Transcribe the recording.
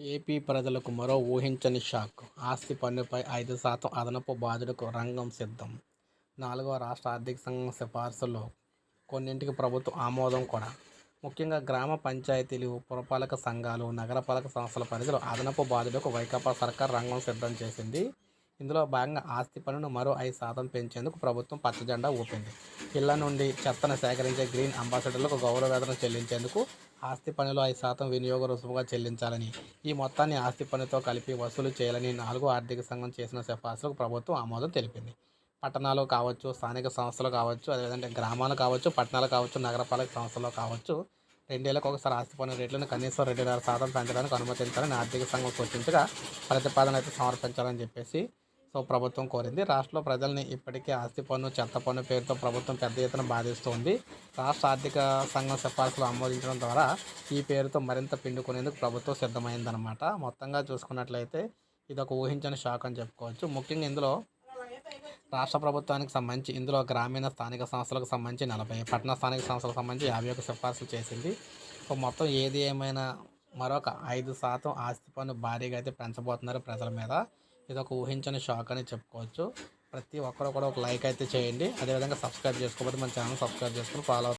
AP ప్రజలకు మరో ఊహించని షాక్. ఆస్తి పన్నుపై ఐదు శాతం అదనపు బాధుడుకు రంగం సిద్ధం. నాలుగవ రాష్ట్ర ఆర్థిక సంఘం సిఫార్సుల్లో కొన్నింటికి ప్రభుత్వం ఆమోదం కూడా. ముఖ్యంగా గ్రామ పంచాయతీలు పురపాలక సంఘాలు నగరపాలక సంస్థల పరిధిలో అదనపు బాధుడుకు వైకాపా సర్కార్ రంగం సిద్ధం చేసింది. ఇందులో భాగంగా ఆస్తి పన్నును మరో ఐదు శాతం పెంచేందుకు ప్రభుత్వం పచ్చజెండా ఊపింది. ఇళ్ళ నుండి చెత్తను సేకరించే గ్రీన్ అంబాసిడర్లకు గౌరవ వేతనం చెల్లించేందుకు ఆస్తి పన్నులో ఐదు శాతం వినియోగ రుసుముగా చెల్లించాలని ఈ మొత్తాన్ని ఆస్తి పన్నుతో కలిపి వసూలు చేయాలని నాలుగు ఆర్థిక సంఘం చేసిన సిఫార్సులకు ప్రభుత్వం ఆమోదం తెలిపింది. పట్టణాలు కావచ్చు స్థానిక సంస్థలు కావచ్చు అదేవిధంగా గ్రామాలు కావచ్చు పట్టణాలు కావచ్చు నగరపాలక సంస్థలు కావచ్చు రెండేళ్ళకు ఒకసారి ఆస్తి పన్ను రేట్లను కనీసం రెండున్నర శాతం పెంచడానికి అనుమతించాలని ఆర్థిక సంఘం సూచించగా ప్రతిపాదన అయితే సమర్పించాలని చెప్పేసి సో ప్రభుత్వం కోరింది. రాష్ట్రంలో ప్రజల్ని ఇప్పటికే ఆస్తి పన్ను చెత్త పన్ను పేరుతో ప్రభుత్వం పెద్ద ఎత్తున బాధిస్తోంది. రాష్ట్ర ఆర్థిక సంఘం సిఫార్సులు ఆమోదించడం ద్వారా ఈ పేరుతో మరింత పిండుకునేందుకు ప్రభుత్వం సిద్ధమైందనమాట మొత్తంగా చూసుకున్నట్లయితే ఇది ఒక ఊహించని షాక్ అని చెప్పుకోవచ్చు. ముఖ్యంగా ఇందులో రాష్ట్ర ప్రభుత్వానికి సంబంధించి ఇందులో గ్రామీణ స్థానిక సంస్థలకు సంబంధించి నలభై పట్టణ స్థానిక సంస్థలకు సంబంధించి యాభై ఒక సిఫార్సులు చేసింది. సో మొత్తం ఏది ఏమైనా మరొక ఐదు శాతం ఆస్తి పన్ను భారీగా అయితే పెంచబోతున్నారు ప్రజల మీద. ఇది ఒక ఊహించని షాక్ అని చెప్పుకోవచ్చు. ప్రతి ఒక్కరు కూడా ఒక లైక్ అయితే చేయండి. అదేవిధంగా సబ్స్క్రైబ్ చేసుకోకపోతే మన ఛానల్ సబ్స్క్రైబ్ చేసుకుని ఫాలో